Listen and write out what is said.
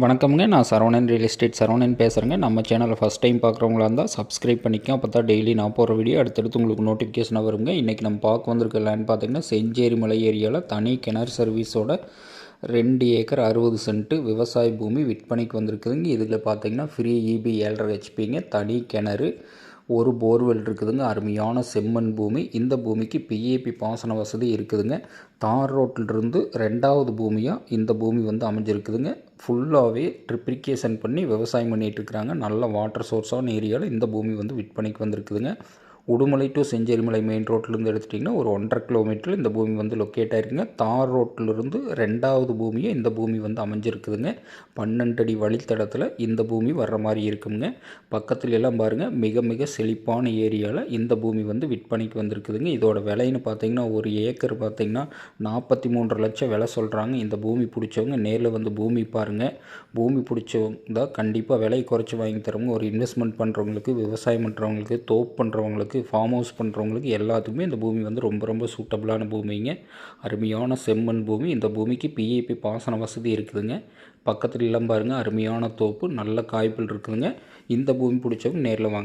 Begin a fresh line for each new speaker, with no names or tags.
வணக்கம்ங்க. நான் Saravanan real estate Saravanan பேசுகிறேங்க நம்ம சேனலை ஃபஸ்ட் டைம் பார்க்குறவங்களா இருந்தால் சப்ஸ்கிரைப் பண்ணிக்கோ அப்போ தான் டெய்லி நான் போகிற வீடியோ அடுத்தடுத்து உங்களுக்கு நோட்டிஃபிகேஷனாக வருங்க. இன்றைக்கி நம்ம பார்க்க வந்திருக்க லேண்ட் பார்த்திங்கன்னா செஞ்சேரி மலை ஏரியாவில் தனி கிணறு சர்வீஸோட ரெண்டு ஏக்கர் அறுபது சென்ட்டு விவசாய பூமி விற்பனைக்கு வந்திருக்குதுங்க. இதில் பார்த்தீங்கன்னா ஃப்ரீ இபி ஏழரை ஹெச்பிங்க தனி கிணறு ஒரு போர்வெல் இருக்குதுங்க. அருமையான செம்மண் பூமி. இந்த பூமிக்கு பிஏபி பாசன வசதி இருக்குதுங்க. தார் ரோட்டிலிருந்து ரெண்டாவது பூமியாக இந்த பூமி வந்து அமைஞ்சிருக்குதுங்க. ஃபுல்லாகவே ட்ரிப்ரிகேஷன் பண்ணி விவசாயம் பண்ணிகிட்டு இருக்கிறாங்க. நல்ல வாட்டர் சோர்ஸான ஏரியாவில் இந்த பூமி வந்து விற்பனைக்கு வந்திருக்குதுங்க. உடுமலை டு செஞ்சேரிமலை மெயின் ரோட்லேருந்து எடுத்துட்டிங்கன்னா ஒரு ஒன்றரை கிலோமீட்டரில் இந்த பூமி வந்து லொக்கேட் ஆகிருக்குங்க தார் ரோட்டிலிருந்து ரெண்டாவது பூமியை இந்த பூமி வந்து அமைஞ்சிருக்குதுங்க. பன்னெண்டு அடி வழித்தடத்தில் இந்த பூமி வர்ற மாதிரி இருக்குங்க. பக்கத்துல எல்லாம் பாருங்கள் மிக மிக செழிப்பான ஏரியாவில் இந்த பூமி வந்து விற்பனைக்கு வந்திருக்குதுங்க. இதோட விலைன்னு பார்த்தீங்கன்னா ஒரு ஏக்கர் பார்த்தீங்கன்னா நாற்பத்தி மூன்று லட்சம் விலை சொல்கிறாங்க இந்த பூமி பிடிச்சவங்க நேரில் வந்து பூமி பாருங்கள் பூமி பிடிச்சவங்க தான் கண்டிப்பாக விலை குறைச்சி வாங்கி தரவங்க. ஒரு இன்வெஸ்ட்மெண்ட் பண்ணுறவங்களுக்கு விவசாயம் பண்ணுறவங்களுக்கு தோப்பு பண்ணுறவங்களுக்கு ஃபார்ம் ஹவுஸ் பண்ணுறவங்களுக்கு எல்லாத்துக்குமே இந்த பூமி வந்து ரொம்ப ரொம்ப சூட்டபுளான பூமிங்க. அருமையான செம்மண் பூமி. இந்த பூமிக்கு பிஏபி பாசன வசதி இருக்குதுங்க. பக்கத்தில் எல்லாம் பாருங்கள் அருமையான தோப்பு. நல்ல காய்ப்புகள் இருக்குதுங்க. இந்த பூமி பிடிச்சவங்க நேரில் வாங்க.